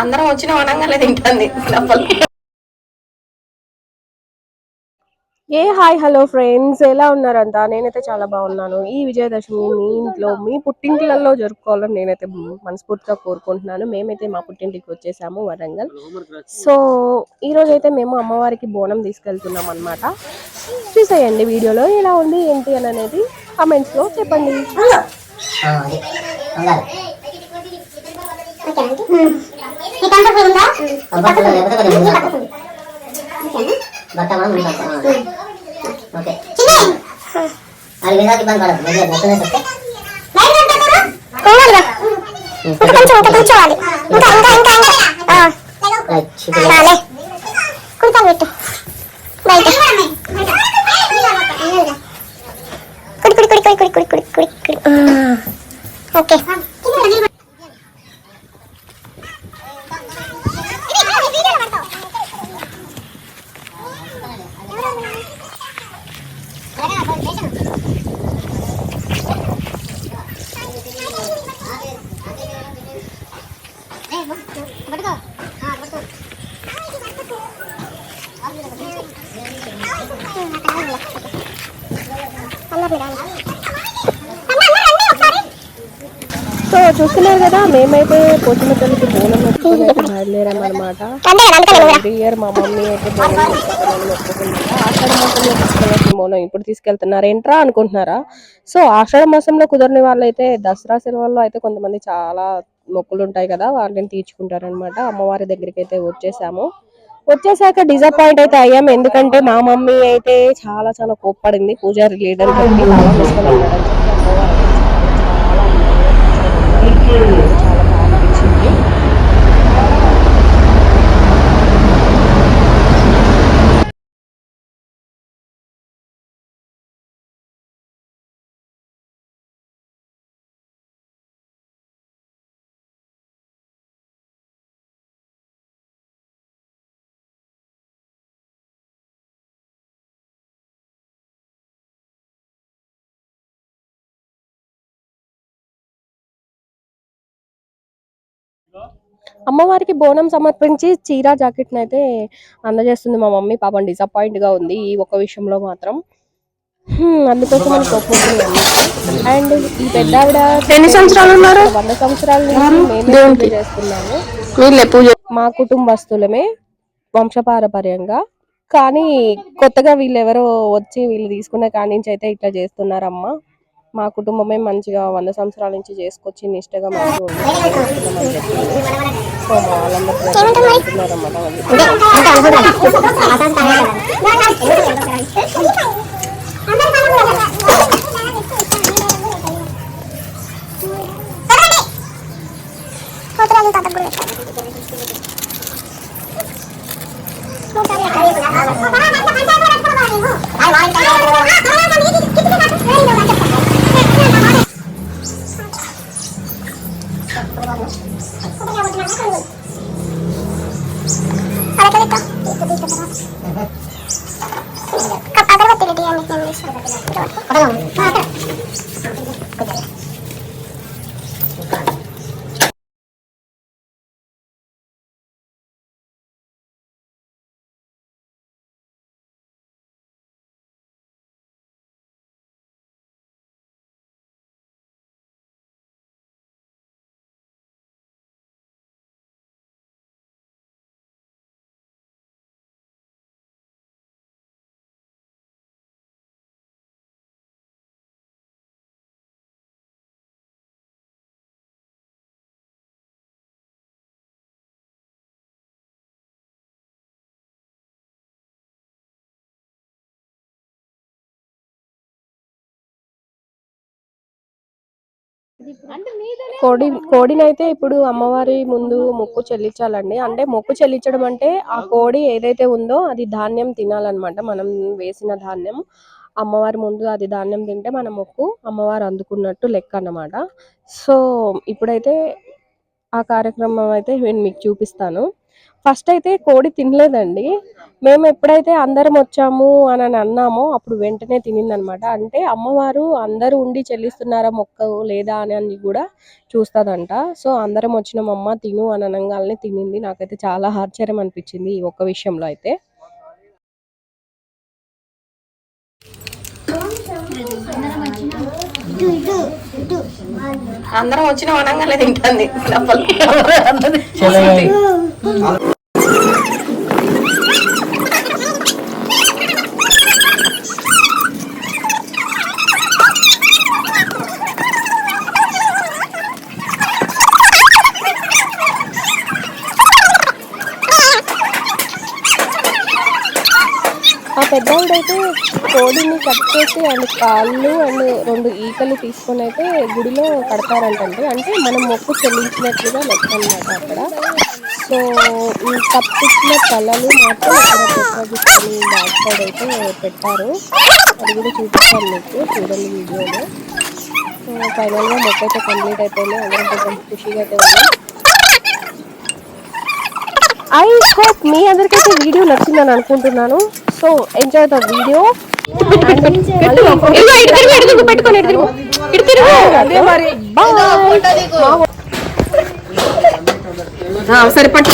అందరం వచ్చిన వనంగానే తింటుంది డబ్బలు ఏ హాయ్ హలో ఫ్రెండ్స్. ఎలా ఉన్నారంతా? నేనైతే చాలా బాగున్నాను. ఈ విజయదశమి మీ ఇంట్లో మీ పుట్టింట్లలో జరుపుకోవాలని నేనైతే మనస్ఫూర్తిగా కోరుకుంటున్నాను. మేమైతే మా పుట్టింటికి వచ్చేసాము వరంగల్. సో ఈ రోజు అయితే మేము అమ్మవారికి బోనం తీసుకెళ్తున్నాం అన్నమాట. చూసేయండి వీడియోలో ఎలా ఉంది ఏంటి అని అనేది comments ఇంకా ఇంకా ఇంకా ఇంకా ఇంకా ఓకే. ఇంకా అది ఇంకా ఇంకా ఇంకా ఇంకా ఇంకా ఇంకా కొంచెం ఇంకా ఇంకా ఇంకా. ఇంకా ఇంకా సో చూస్తున్నారు కదా మేమైతే పోతున్న తల్లికి బోనం అయితే బయలుదేరాం అనమాట అంతే ఇయర్ మా మమ్మీ అయితే బోనం ఆషాఢ మాసంలో బోనం ఇప్పుడు తీసుకెళ్తున్నారు. ఏంట్రా అనుకుంటున్నారా? సో ఆషాఢ మాసంలో కుదరని వాళ్ళు అయితే దసరా సెలవుల్లో అయితే కొంతమంది చాలా మొక్కులు ఉంటాయి కదా వాటిని తీర్చుకుంటారనమాట అమ్మవారి దగ్గరికి అయితే వచ్చేసాము. వచ్చేసాక డిసప్పాయింట్ అయితే అయ్యాము ఎందుకంటే మా మమ్మీ అయితే చాలా చాలా కోప్పడింది. పూజారి లీడర్ పెట్టి చాలా మిస్కొని move. అమ్మవారికి బోనం సమర్పించి చీర జాకెట్ అయితే అందజేస్తుంది మా మమ్మీ. పాపం డిసప్పాయింట్గా ఉంది ఈ ఒక్క విషయంలో మాత్రం. అందుకోసం కోరుకుంటుంది అండ్ ఈ పెద్ద ఆవిడ ఎన్ని సంవత్సరాలు ఉన్నారు? వంద సంవత్సరాల నుంచి మేమే పూజ చేస్తున్నాము. పూజ మా కుటుంబస్తులమే వంశపారపర్యంగా. కానీ కొత్తగా వీళ్ళు ఎవరో వచ్చి వీళ్ళు తీసుకున్న కాడి నుంచి అయితే ఇట్లా చేస్తున్నారమ్మా. మా కుటుంబమే మంచిగా వంద సంవత్సరాల నుంచి చేసుకొచ్చి నిష్టగా మంచిగా ఉంది Agad-agad ka. Dito, dito, dito. Agad-agad ka, tigil-tigil. Ano? Ano? Ano? కోడి కోడిని అయితే ఇప్పుడు అమ్మవారి ముందు మొక్కు చెల్లించాలండి. అంటే మొక్కు చెల్లించడం అంటే ఆ కోడి ఏదైతే ఉందో అది ధాన్యం తినాలన్నమాట. మనం వేసిన ధాన్యం అమ్మవారి ముందు అది ధాన్యం తింటే మన మొక్కు అమ్మవారు అందుకున్నట్టు లెక్క అన్నమాట. సో ఇప్పుడైతే ఆ కార్యక్రమం అయితే నేను మీకు చూపిస్తాను. ఫస్ట్ అయితే కోడి తినలేదండి. మేము ఎప్పుడైతే అందరం వచ్చాము అని అని అన్నామో అప్పుడు వెంటనే తినిందనమాట. అంటే అమ్మవారు అందరూ ఉండి చెల్లిస్తున్నారా మొక్క లేదా అని అని కూడా చూస్తుందంట. సో అందరం వచ్చినాం అమ్మ తిను అని అనగానే తినింది. నాకైతే చాలా ఆశ్చర్యం అనిపించింది ఈ ఒక్క విషయంలో అయితే. అందరం వచ్చిన వనంగానే తింటుంది. డబ్బలు అయితే పెద్దవాడైతే కోడిని కట్ చేసి అండ్ కాళ్ళు అండ్ రెండు ఈకలు తీసుకొని అయితే గుడిలో కడతారంటండి. అంటే మనం మొక్కు చెల్లించినట్లుగా లెక్క అన్నమాట అక్కడ. సో ఈ తప్పించిన కళలు మాత్రం ఇక్కడ పెట్టాలి బ్యాక్ సైడ్ అయితే పెట్టారు. అది కూడా చూపిస్తాను మీకు చూడండి వీడియోలో. ఫైనల్గా మొక్క అయితే కంప్లీట్ అయిపోయింది. అందరం కొంచెం ఖుషిగా అయితే ఐ హోప్ మీ అందరికైతే వీడియో నచ్చిందని అనుకుంటున్నాను. సో ఎంజాయ్ ద వీడియో సరే పట్టు